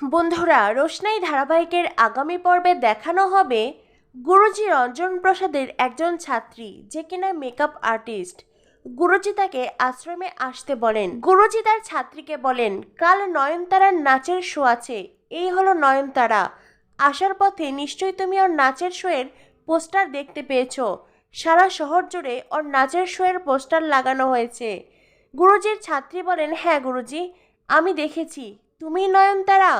বন্ধুরা, রোশনাই ধারাবাহিকের আগামী পর্বে দেখানো হবে গুরুজি রঞ্জন প্রসাদের একজন ছাত্রী যে কিনা মেকআপ আর্টিস্ট গুরুজি তাকে আশ্রমে আসতে বলেন। গুরুজি তার ছাত্রীকে বলেন, কাল নয়নতারার নাচের শো আছে। এই হলো নয়নতারা। আসার পথে নিশ্চয়ই তুমি ওর নাচের শোয়ের পোস্টার দেখতে পেয়েছ। সারা শহর জুড়ে ওর নাচের শোয়ের পোস্টার লাগানো হয়েছে। গুরুজির ছাত্রী বলেন হ্যাঁ গুরুজি, আমি দেখেছি। তুমি নয়নতারা?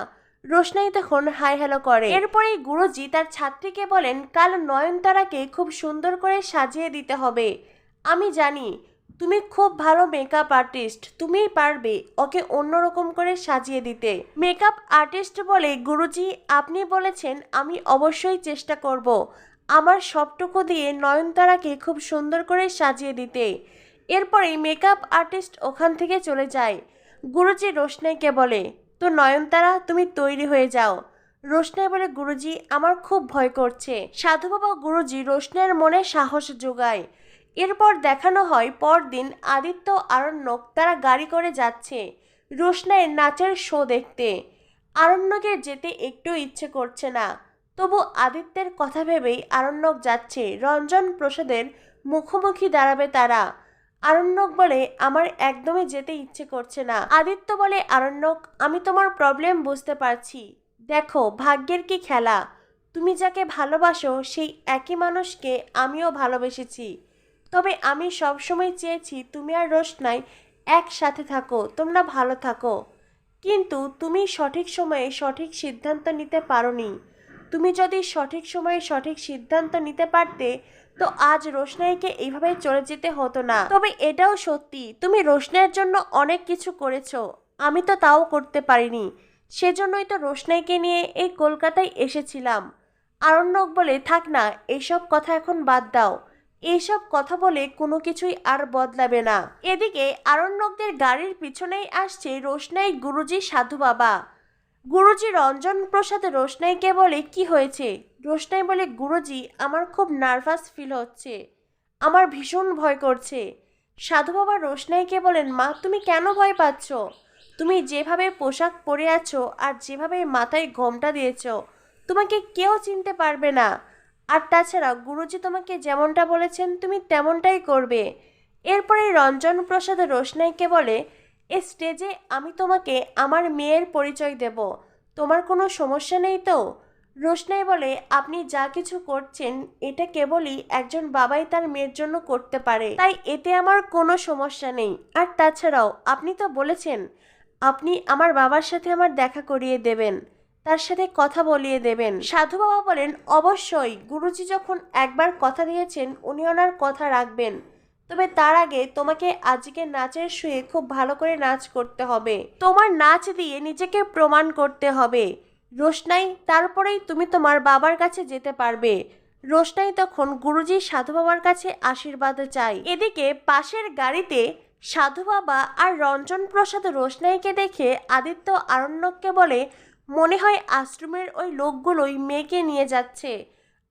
রোশনাই তখন হাই হ্যালো করে। এরপরেই গুরুজি তার ছাত্রীকে বলেন কাল নয়নতারাকে খুব সুন্দর করে সাজিয়ে দিতে হবে। আমি জানি তুমি খুব ভালো মেকআপ আর্টিস্ট তুমিই পারবে ওকে অন্যরকম করে সাজিয়ে দিতে। মেকআপ আর্টিস্ট বলে গুরুজি আপনি বলেছেন আমি অবশ্যই চেষ্টা করব। আমার সবটুকু দিয়ে নয়নতারাকে খুব সুন্দর করে সাজিয়ে দিতে। এরপরেই মেকআপ আর্টিস্ট ওখান থেকে চলে যায়। গুরুজি রোশনাইকে বলে তো নয়নতারা, তুমি তৈরি হয়ে যাও। রোশনাই বলে গুরুজি, আমার খুব ভয় করছে। সাধু বাবা গুরুজি রোশনাইয়ের মনে সাহস যোগায়। এরপর দেখানো হয়, পরদিন আদিত্য আরণ্যক তারা গাড়ি করে যাচ্ছে রোশনাইয়ের নাচের শো দেখতে। আরণ্যকের যেতে একটু ইচ্ছে করছে না। তবু আদিত্যের কথা ভেবেই আরণ্যক যাচ্ছে। রঞ্জন প্রসাদের মুখোমুখি দাঁড়াবে তারা। আরণ্যক বলে আমার একদমই যেতে ইচ্ছে করছে না। আদিত্য বলে, আরণ্যক, আমি তোমার প্রবলেম বুঝতে পারছি। দেখো, ভাগ্যের কি খেলা। তুমি যাকে ভালোবাসো, সেই একই মানুষকে আমিও ভালোবেসেছি। তবে আমি সবসময় চেয়েছি তুমি আর রোশনাই একসাথে থাকো, তোমরা ভালো থাকো। কিন্তু তুমি সঠিক সময়ে সঠিক সিদ্ধান্ত নিতে পারোনি। তুমি যদি সঠিক সময়ে সঠিক সিদ্ধান্ত নিতে পারতে তো আজ রোশনাইকে এইভাবে চলে যেতে হতো না। তবে এটাও সত্যি, তুমি রোশনাইয়ের জন্য অনেক কিছু করেছ। আমি তো তাও করতে পারিনি। সেজন্যই তো রোশনাইকে নিয়ে এই কলকাতায় এসেছিলাম। আরণ্যক বলে, থাক না এইসব কথা এখন বাদ দাও। এইসব কথা বলে কোনো কিছুই আর বদলাবে না। এদিকে আরণ্যকদের গাড়ির পিছনেই আসছে রোশনাই গুরুজি সাধু বাবা। গুরুজি রঞ্জন প্রসাদ রোশনাইকে বলে কি হয়েছে? রোশনাই বলে, গুরুজি, আমার খুব নার্ভাস ফিল হচ্ছে। আমার ভীষণ ভয় করছে। সাধু বাবা রোশনাইকে বলেন, মা, তুমি কেন ভয় পাচ্ছ? তুমি যেভাবে পোশাক পরে আছো আর যেভাবে মাথায় ঘোমটা দিয়েছ, তোমাকে কেউ চিনতে পারবে না। আর তাছাড়া গুরুজি তোমাকে যেমনটা বলেছেন, তুমি তেমনটাই করবে। এরপরে রঞ্জন প্রসাদ রোশনাইকে বলে এ স্টেজে আমি তোমাকে আমার মেয়ের পরিচয় দেব। তোমার কোনো সমস্যা নেই তো? রোশনাই বলে, আপনি যা কিছু করছেন, এটা কেবলই একজন বাবাই তার মেয়ের জন্য করতে পারে। তাই এতে আমার কোনো সমস্যা নেই। আর তাছাড়াও, আপনি তো বলেছেন, আপনি আমার বাবার সাথে আমার দেখা করিয়ে দেবেন, তার সাথে কথা বলিয়ে দেবেন। সাধু বাবা বলেন, অবশ্যই। গুরুজি যখন একবার কথা দিয়েছেন, উনি ওনার কথা রাখবেন। তবে তার আগে তোমাকে আজকে নাচের শুয়ে খুব ভালো করে নাচ করতে হবে। তোমার নাচ দিয়ে নিজেকে প্রমাণ করতে হবে। রোশনাই তারপরেই তুমি তোমার বাবার কাছে যেতে পারবে। রোশনাই তখন গুরুজি সাধু বাবার কাছে আশীর্বাদ চাই এদিকে পাশের গাড়িতে সাধু বাবা আর রঞ্জন প্রসাদ রোশনাইকে দেখে আদিত্য আরণ্যককে বলে, মনে হয় আশ্রমের ওই লোকগুলোই মেয়েকে নিয়ে যাচ্ছে।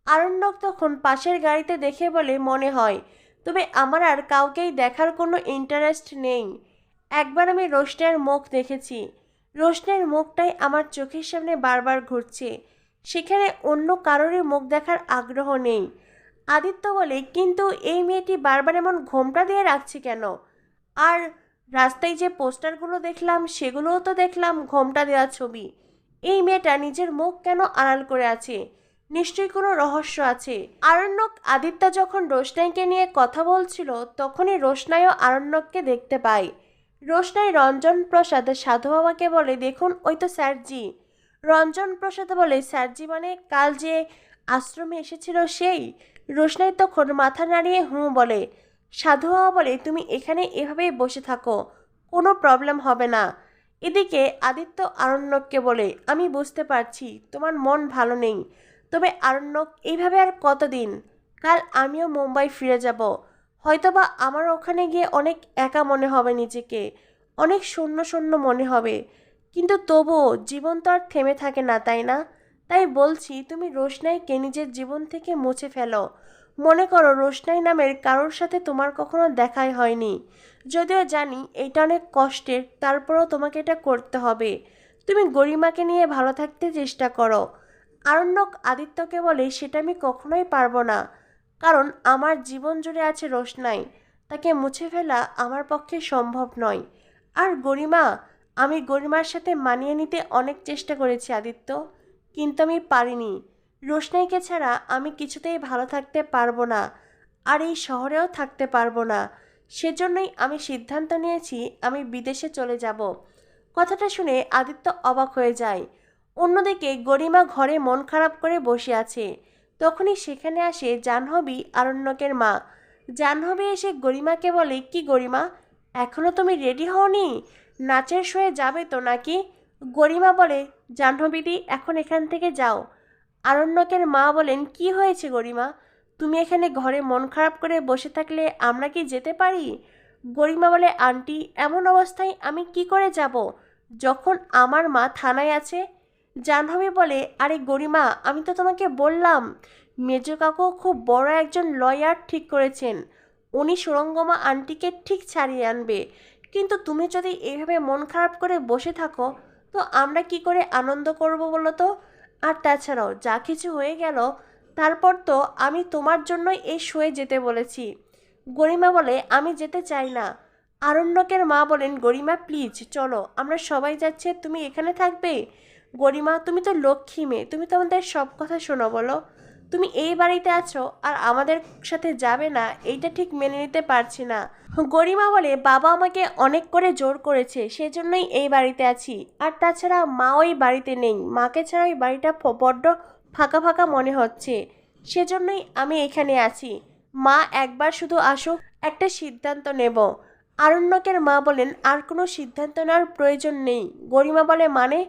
আরণ্যক তখন পাশের গাড়িতে দেখে বলে, মনে হয়। তবে আমার আর কাউকেই দেখার কোনো ইন্টারেস্ট নেই। একবার আমি রোশনের মুখ দেখেছি। রোশনের মুখটাই আমার চোখের সামনে বারবার ঘুরছে। সেখানে অন্য কারোরই মুখ দেখার আগ্রহ নেই। আদিত্য বলে, কিন্তু এই মেয়েটি বারবার এমন ঘোমটা দিয়ে রাখছে কেন? আর রাস্তায় যে পোস্টারগুলো দেখলাম, সেগুলোও তো দেখলাম ঘোমটা দেওয়া ছবি। এই মেয়েটা নিজের মুখ কেন আড়াল করে আছে? নিশ্চয়ই কোনো রহস্য আছে। আরণ্যক আদিত্য যখন রোশনাইকে নিয়ে কথা বলছিল, তখনই রোশনাইও আরণ্যককে দেখতে পায়। রোশনাই রঞ্জন প্রসাদ সাধু বাবাকে বলে, দেখুন, ওই তো স্যারজি। রঞ্জন প্রসাদ বলে, স্যারজি মানে কাল যে আশ্রমে এসেছিল সেই? রোশনাই তখন মাথা নাড়িয়ে হুঁ বলে, সাধু বাবা বলে, তুমি এখানে এভাবেই বসে থাকো, কোনো প্রবলেম হবে না। এদিকে আদিত্য আরণ্যককে বলে, আমি বুঝতে পারছি, তোমার মন ভালো নেই। তবে আরণ্যক, এইভাবে আর কতদিন? কাল আমিও মুম্বাই ফিরে যাব। হয়তোবা আমার ওখানে গিয়ে অনেক একা মনে হবে নিজেকে, অনেক শূন্য শূন্য মনে হবে। কিন্তু তবুও জীবন তো আর থেমে থাকে না, তাই না? তাই বলছি, তুমি রোশনাইকে নিজের জীবন থেকে মুছে ফেলো। মনে করো রোশনাই নামের কারোর সাথে তোমার কখনো দেখাই হয়নি। যদিও জানি এটা অনেক কষ্টের, তারপরেও তোমাকে এটা করতে হবে। তুমি গরিমাকে নিয়ে ভালো থাকতে চেষ্টা করো। আরণ্যক আদিত্যকে বলে, সেটা আমি কখনোই পারব না। কারণ আমার জীবন জুড়ে আছে রোশনাই। তাকে মুছে ফেলা আমার পক্ষে সম্ভব নয়। আর গরিমা, আমি গরিমার সাথে মানিয়ে নিতে অনেক চেষ্টা করেছি আদিত্য, কিন্তু আমি পারিনি। রোশনাইকে ছাড়া আমি কিছুতেই ভালো থাকতে পারব না, আর এই শহরেও থাকতে পারব না। সেজন্যই আমি সিদ্ধান্ত নিয়েছি, আমি বিদেশে চলে যাব। কথাটা শুনে আদিত্য অবাক হয়ে যায়। অন্যদিকে গরিমা ঘরে মন খারাপ করে বসে আছে। তখনই সেখানে আসে জাহ্নবী আরণ্যকের মা। জাহ্নবী এসে গরিমাকে বলে, কি গরিমা, এখনও তুমি রেডি হওনি? নাচের শোয়ে যাবে তো নাকি? গরিমা বলে, জাহ্নবীদি, এখন এখান থেকে যাও। আরণ্যকের মা বলেন, কি হয়েছে গরিমা? তুমি এখানে ঘরে মন খারাপ করে বসে থাকলে আমরা কি যেতে পারি? গরিমা বলে, আন্টি, এমন অবস্থায় আমি কি করে যাব? যখন আমার মা থানায় আছে জাহ্নবী বলে, আরে গরিমা, আমি তো তোমাকে বললাম, মেজ কাকু খুব বড় একজন লয়ার ঠিক করেছেন। উনি সুরঙ্গমা আন্টিকে ঠিক ছাড়িয়ে আনবে। কিন্তু তুমি যদি এইভাবে মন খারাপ করে বসে থাকো, তো আমরা কি করে আনন্দ করব বলো তো? আর তাছাড়াও, যা কিছু হয়ে গেল, তারপর তো আমি তোমার জন্যই এই শোয়ে যেতে বলেছি। গরিমা বলে, আমি যেতে চাই না। আরণ্যকের মা বলেন, গরিমা, প্লিজ, চলো, আমরা সবাই যাচ্ছে, তুমি এখানে থাকবে? গরিমা, তুমি তো লক্ষ্মী মেয়ে, তুমি তো আমাদের সব কথা শোনো, বলো। তুমি এই বাড়িতে আছো আর আমাদের সাথে যাবে না, এইটা ঠিক মেনে নিতে পারছি না। গরিমা বলে, বাবা আমাকে অনেক করে জোর করেছে, সেজন্যই এই বাড়িতে আছি। আর তাছাড়া মা ওই বাড়িতে নেই, মাকে ছাড়া ওই বাড়িটা বড্ড ফাঁকা ফাঁকা মনে হচ্ছে। সেজন্যই আমি এখানে আছি। মা একবার শুধু আসুক, একটা সিদ্ধান্ত নেব। আরণ্যকের মা বলেন, আর কোনো সিদ্ধান্ত নেওয়ার প্রয়োজন নেই। গরিমা বলে মানে?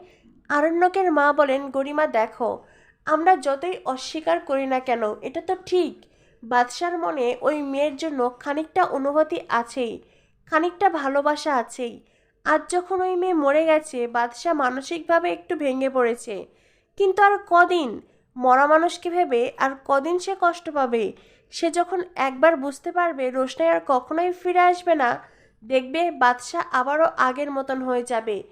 আরণ্যকের মা বলেন, গরিমা, দেখো, আমরা যতই অস্বীকার করি না কেন, এটা তো ঠিক। বাদশার মনে ওই মেয়ের জন্য খানিকটা অনুভূতি আছেই, খানিকটা ভালোবাসা আছেই। আজ যখন ওই মেয়ে মরে গেছে বাদশাহ মানসিকভাবে একটু ভেঙে পড়েছে। কিন্তু আর কদিন? মরা মানুষকে ভেবে আর কদিন সে কষ্ট পাবে? সে যখন একবার বুঝতে পারবে, রোশনাই আর কখনোই ফিরে আসবে না। দেখবে বাদশাহ আবারও আগের মতন হয়ে যাবে।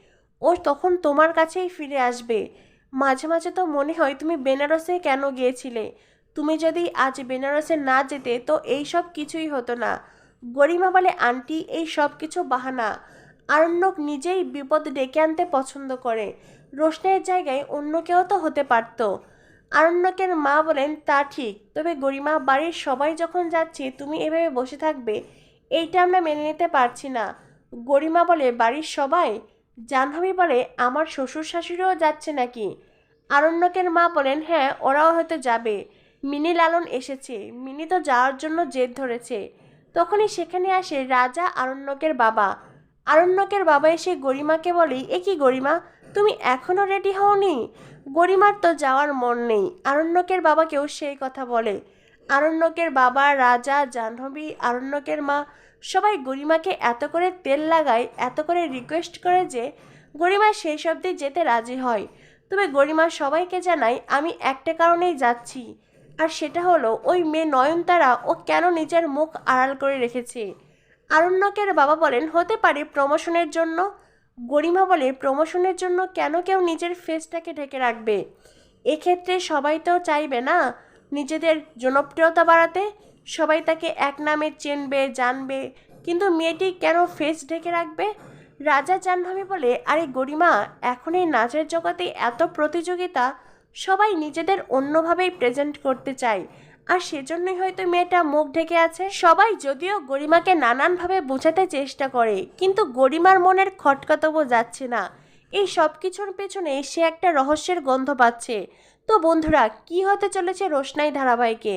ও তখন তোমার কাছেই ফিরে আসবে। মাঝে মাঝে তো মনে হয় তুমি বেনারসে কেন গিয়েছিলে? তুমি যদি আজ বেনারসে না যেতে, তো এই সব কিছুই হতো না। গরিমা বলে, আন্টি, এই সব কিছু বাহানা। আরণ্যক নিজেই বিপদ ডেকে আনতে পছন্দ করে। রোশনের জায়গায় অন্য কেউ তো হতে পারতো। আরণ্যকের মা বলেন, তা ঠিক। তবে গরিমা, বাড়ির সবাই যখন যাচ্ছে, তুমি এভাবে বসে থাকবে। এইটা আমরা মেনে নিতে পারছি না। গরিমা বলে, বাড়ির সবাই? জাহ্নবী বলে, আমার শ্বশুর শাশুড়িও যাচ্ছে নাকি? আরণ্যকের মা বলেন হ্যাঁ ওরাও হয়তো যাবে। মিনি লালন এসেছে। মিনি তো যাওয়ার জন্য জেদ ধরেছে। তখনই সেখানে আসে রাজা আরণ্যকের বাবা। আরণ্যকের বাবা এসে গরিমাকে বলে, এ কি গরিমা? তুমি এখনও রেডি হওনি? গরিমার তো যাওয়ার মন নেই। আরণ্যকের বাবাকেও সেই কথা বলে। আরণ্যকের বাবা, রাজা, জাহ্নবী, আরণ্যকের মা সবাই গরিমাকে এত করে তেল লাগায়, এত করে রিকোয়েস্ট করে যে গরিমা সেই শব্দে যেতে রাজি হয়। তবে গরিমা সবাইকে জানায়, আমি একটা কারণেই যাচ্ছি। আর সেটা হলো, ওই মেয়ে নয়নতারা ও কেন নিজের মুখ আড়াল করে রেখেছে? আরণ্যকের বাবা বলেন, হতে পারে প্রমোশনের জন্য। গরিমা বলে প্রমোশনের জন্য কেন কেউ নিজের ফেসটাকে ঢেকে রাখবে? এক্ষেত্রে সবাই তো চাইবে না নিজেদের জনপ্রিয়তা বাড়াতে। সবাই তাকে এক নামে চেনবে, জানবে। কিন্তু মেয়েটি কেন ফেস ঢেকে রাখবে? রাজা জাহ্নবী বলে, আরে গরিমা, এখন এই নাচের জগতে এত প্রতিযোগিতা, সবাই নিজেদের অন্যভাবেই প্রেজেন্ট করতে চায়। আর সেজন্যই হয়তো মেয়েটা মুখ ঢেকে আছে। সবাই যদিও গরিমাকে নানানভাবে বোঝাতে চেষ্টা করে, কিন্তু গরিমার মনের খটকাতবো যাচ্ছে না। এই সব কিছুর পেছনে সে একটা রহস্যের গন্ধ পাচ্ছে। তো বন্ধুরা, কি হতে চলেছে রোশনাই ধারাবাহিকে?